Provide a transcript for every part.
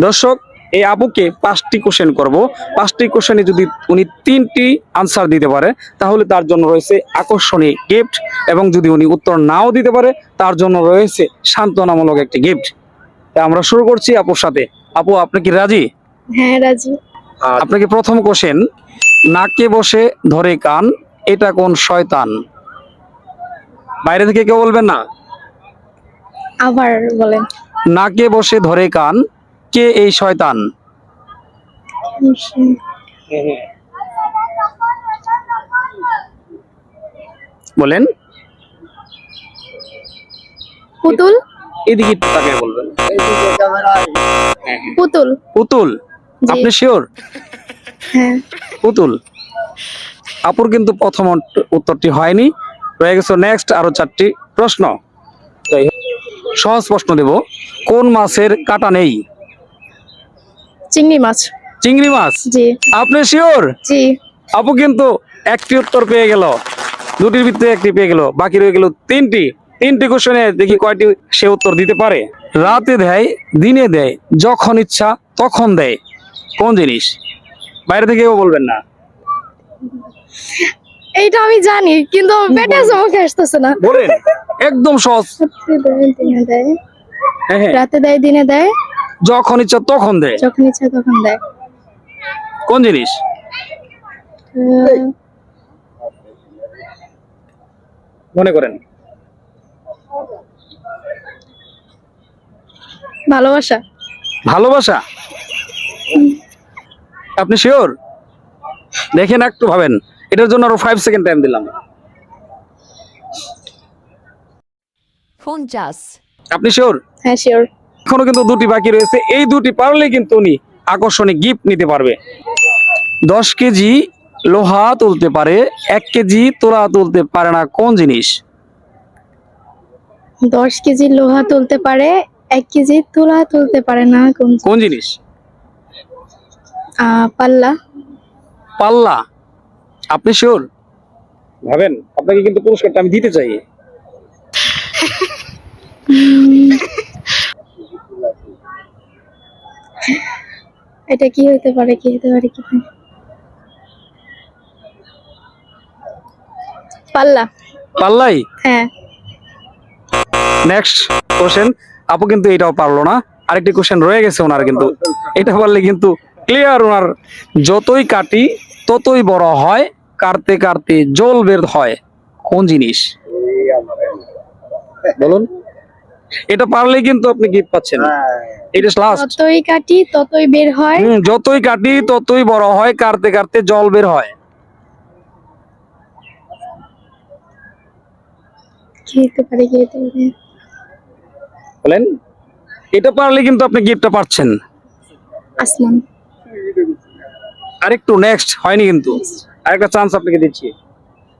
দর্শক এই আপুকে পাঁচটি কোশ্চেন করব। পাঁচটি কোশ্চেনে যদি উনি তিনটি আনসার দিতে পারে তাহলে তার জন্য রয়েছে আকর্ষণীয় গিফট এবং যদি উনি উত্তর নাও দিতে পারে তার জন্য রয়েছে সান্ত্বনামূলক একটি গিফট তা আমরা শুরু করছি আপুর সাথে। আপু আপনি কি রাজি? হ্যাঁ রাজি। আপনাকে প্রথম কোশ্চেন নাকে বসে ধরে কান এটা কোন শয়তান? বাইরে থেকে কেউ বলবেন না? আবার বলেন। নাকে বসে ধরে কান কে এই শয়তান? বলেন। পুতুল? এদিকে তাকে বলবেন। পুতুল। পুতুল? আপনি শিওর হ্যাঁ। পুতুল? আপুর কিন্তু প্রথম উত্তরটি হয়নি। রয়ে গেছে নেক্সট আরও চারটি প্রশ্ন। সহজ প্রশ্ন দেব। কোন মাছের কাটা নেই? চিংড়ি মাছ। চিংড়ি মাছ? জি। আপনি শিওর জি। আপু কিন্তু একটি উত্তর পেয়ে গেল। দুটির ভিতরে একটি পেয়ে গেল। বাকি রয়ে গেল তিনটি। তিনটি কোশ্চেনে দেখি কয়টি সে উত্তর দিতে পারে। রাতে দেয় দিনে দেয় যখন ইচ্ছা তখন দেয়। কোন জিনিস? বাইরে থেকে কেউ বলবেন না। এইটা আমি জানি কিন্তু পেটে আসতেছে না। বলেন। একদম সহজ। রাতে দেয় দিনে দেয়। যখন ইচ্ছা তখন দেয়। যখন ইচ্ছা তখন দেয়। কোন জিনিস? মনে করেন। ভালোবাসা। ভালোবাসা? আপনি শিওর দেখেন একটু ভাবেন। এটার জন্য আরও ফাইভ সেকেন্ড টাইম দিলাম। ফোন চাষ আপনি শিওর হ্যাঁ শিওর এখনও কিন্তু দুটি বাকি রয়েছে। এই দুটি পারলে কিন্তু উনি আকর্ষণীয় গিফট নিতে পারবে। দশ কেজি লোহা তুলতে পারে এক কেজি তোলা তুলতে পারে না কোন জিনিস? দশ কেজি লোহা তুলতে পারে এক কেজি তুলা তুলতে পারে না কোন কোন জিনিস? আহ, পাল্লা। পাল্লা। আপনি শিওর ভাবেন আপনাকে কিন্তু পুরস্কারটা আমি দিতে চাই। এটা কি হতে পারে কি হতে পারে কি পাল্লা। পাল্লাই? হ্যাঁ। নেক্সট কোশ্চেন আপু কিন্তু এটাও পারল না। আরেকটি কোশ্চেন রয়ে গেছে ওনার কিন্তু। এটা পারলে কিন্তু ক্লিয়ার ওনার যতই কাটি ততই বড় হয় কাটতে কাটতে জল বের হয়। কোন জিনিস? বলুন। এটা পারলে কিন্তু আপনি গিফট পাচ্ছেন। এটা লাস্ট যতই কাটি ততই বের হয়। যতই কাটি ততই বড় হয় কাটতে কাটতে জল বের হয়। পারে পারে? বলেন এটা পারলে কিন্তু আপনি গিফটটা পাচ্ছেন। আরেকটু নেক্সট হয়নি কিন্তু। আরেকটা চান্স আপনাকে দিচ্ছি।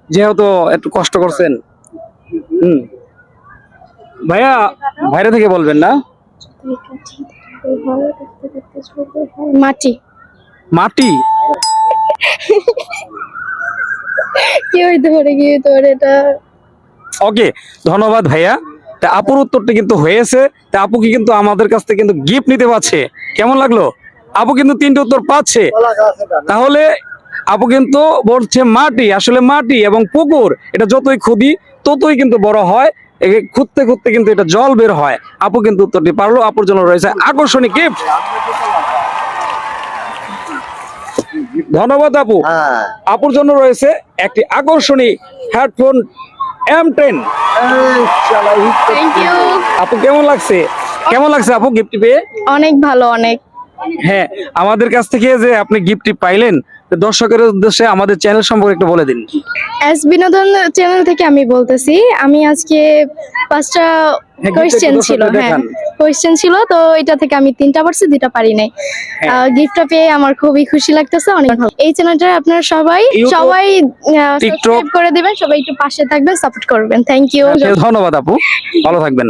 যেহেতু একটু কষ্ট করছেন। হুম। ভাইয়া বাইরে থেকে বলবেন না? মাটি। মাটি? কি হইতে পারে কি হইতে পারে এটা ওকে ধন্যবাদ ভাইয়া। তা আপুর উত্তরটি কিন্তু হয়েছে। তা আপু কি কিন্তু আমাদের কাছ থেকে কিন্তু গিফট নিতে পারছে। কেমন লাগল? আপু কিন্তু তিনটে উত্তর পাচ্ছে। তাহলে আপু কিন্তু বলছে মাটি আসলে মাটি এবং পুকুর এটা যতই খুদি ততই কিন্তু বড় হয়। খুঁজতে খুঁজতে কিন্তু এটা জল বের হয়। আপু কিন্তু উত্তরটি পারল আপুর জন্য রয়েছে আকর্ষণীয় গিফট ধন্যবাদ আপু। আপুর জন্য রয়েছে একটি আকর্ষণীয় হেডফোন এম টেন আপু কেমন লাগছে? কেমন লাগছে আপু গিফট পেয়ে? অনেক ভালো অনেক। হ্যাঁ আমাদের কাছ থেকে যে আপনি গিফটটি পাইলেন দর্শকের উদ্দেশ্যে আমাদের চ্যানেল সম্পর্কে একটু বলে দিন। এস বিনোদন চ্যানেল থেকে আমি বলতেছি আমি আজকে পাঁচটা হ্যাঁ, কোয়েশ্চেন ছিল হ্যাঁ। কোয়েশ্চেন ছিল তো এটা থেকে আমি তিনটা পারছি দুইটা পারি নাই। হ্যাঁ। গিফটটা পেয়ে আমার খুবই খুশি লাগতেছে অনেক ভালো। এই চ্যানেলটা আপনারা সবাই সবাই সাবস্ক্রাইব করে দিবেন সবাই একটু পাশে থাকবেন সাপোর্ট করবেন। থ্যাংক ইউ ধন্যবাদ আপু ভালো থাকবেন।